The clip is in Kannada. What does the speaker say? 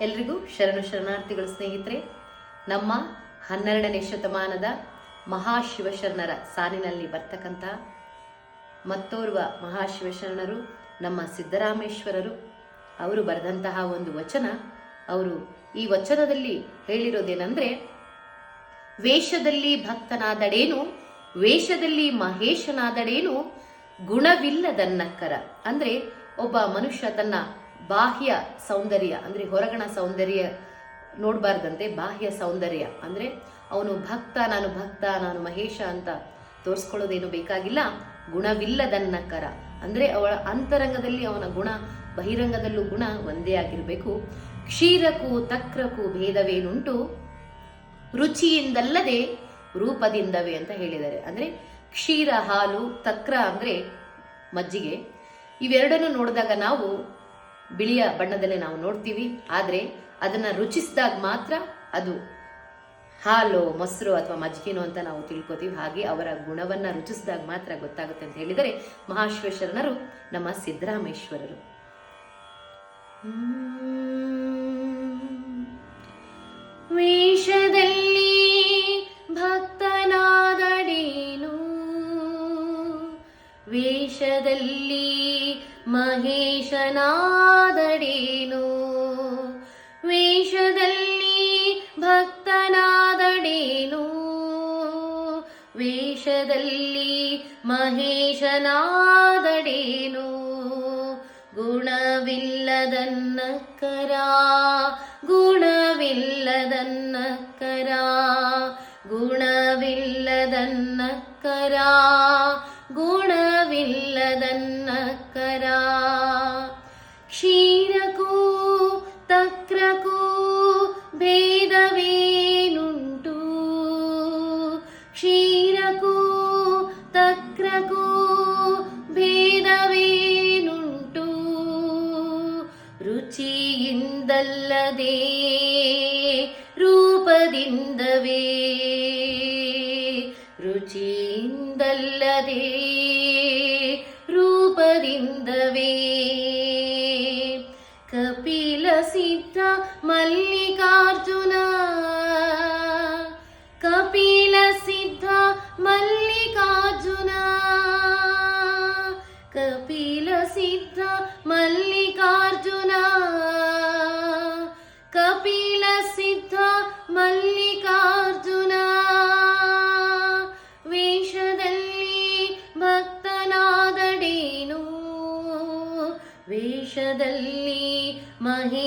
ಎಲ್ರಿಗೂ ಶರಣು ಶರಣಾರ್ಥಿಗಳು ಸ್ನೇಹಿತರೆ, ನಮ್ಮ ಹನ್ನೆರಡನೇ ಶತಮಾನದ ಮಹಾಶಿವಶರಣರ ಸಾಲಿನಲ್ಲಿ ಬರ್ತಕ್ಕಂಥ ಮತ್ತೋರ್ವ ಮಹಾಶಿವಶರಣರು, ನಮ್ಮ ಸಿದ್ದರಾಮೇಶ್ವರರು, ಅವರು ಬರೆದಂತಹ ಒಂದು ವಚನ, ಅವರು ಈ ವಚನದಲ್ಲಿ ಹೇಳಿರೋದೇನೆಂದರೆ, ವೇಷದಲ್ಲಿ ಭಕ್ತನಾದಡೇನು, ವೇಷದಲ್ಲಿ ಮಹೇಶನಾದಡೇನು, ಗುಣವಿಲ್ಲದನ್ನಕ್ಕರ. ಅಂದ್ರೆ ಒಬ್ಬ ಮನುಷ್ಯ ತನ್ನ ಬಾಹ್ಯ ಸೌಂದರ್ಯ, ಅಂದರೆ ಹೊರಗಣ ಸೌಂದರ್ಯ ನೋಡಬಾರ್ದಂತೆ, ಬಾಹ್ಯ ಸೌಂದರ್ಯ. ಅಂದರೆ ಅವನು ಭಕ್ತ, ನಾನು ಭಕ್ತ, ನಾನು ಮಹೇಶ ಅಂತ ತೋರಿಸ್ಕೊಳ್ಳೋದೇನು ಬೇಕಾಗಿಲ್ಲ. ಗುಣವಿಲ್ಲದನ್ನಕ್ಕರ ಅಂದರೆ ಅವಳ ಅಂತರಂಗದಲ್ಲಿ, ಅವನ ಗುಣ, ಬಹಿರಂಗದಲ್ಲೂ ಗುಣ ಒಂದೇ ಆಗಿರಬೇಕು. ಕ್ಷೀರಕ್ಕೂ ತಕ್ರಕ್ಕೂ ಭೇದವೇನುಂಟು? ರುಚಿಯಿಂದಲ್ಲದೆ ರೂಪದಿಂದವೇ ಅಂತ ಹೇಳಿದ್ದಾರೆ. ಅಂದರೆ ಕ್ಷೀರ, ಹಾಲು, ತಕ್ರ ಅಂದರೆ ಮಜ್ಜಿಗೆ. ಇವೆರಡನ್ನು ನೋಡಿದಾಗ ನಾವು ಬಿಳಿಯ ಬಣ್ಣದಲ್ಲೇ ನಾವು ನೋಡ್ತೀವಿ. ಆದರೆ ಅದನ್ನ ರುಚಿಸಿದಾಗ ಮಾತ್ರ ಅದು ಹಾಲು, ಮೊಸರು ಅಥವಾ ಮಜ್ಜಿಗೆನೋ ಅಂತ ನಾವು ತಿಳ್ಕೊತೀವಿ. ಹಾಗೆ ಅವರ ಗುಣವನ್ನ ರುಚಿಸಿದಾಗ ಮಾತ್ರ ಗೊತ್ತಾಗುತ್ತೆ ಅಂತ ಹೇಳಿದರೆ ಮಹಾಶ್ವೇಶ್ವರನರು ನಮ್ಮ ಸಿದ್ದರಾಮೇಶ್ವರರು. ವೇಷದಲ್ಲಿ ಭಕ್ತನಾದಡೇನು ವೇಷದಲ್ಲಿ ಮಹೇಶನಾದಡೇನು ವೇಷದಲ್ಲಿ ಭಕ್ತನಾದಡೇನು ವೇಷದಲ್ಲಿ ಮಹೇಶನಾದಡೇನು ಗುಣವಿಲ್ಲದನ್ನಕ್ಕರ ಗುಣವಿಲ್ಲದನ್ನಕ್ಕರ ಗುಣವಿಲ್ಲದನ್ನಕ್ಕರ ಗುಣವಿಲ್ಲದನ್ನಕ್ಕರ ಕ್ಷೀರಕೋ ತಕ್ರಕೋ ಭೇದವೇನುಂಟು. ಕ್ಷೀರಕೋ ತಕ್ರಕೋ ಭೇದವೇನುಂಟು. ರುಚಿಯಿಂದಲ್ಲದೆ ರೂಪದಿಂದವೇ. ರುಚಿಯಿಂದಲ್ಲದೆ పొందవే కపిల సిద్ధ మల్లికార్జున. కపిల సిద్ధ మల్లికార్జున. కపిల సిద్ధ ದೇಶದಲ್ಲಿ ಮಹಿ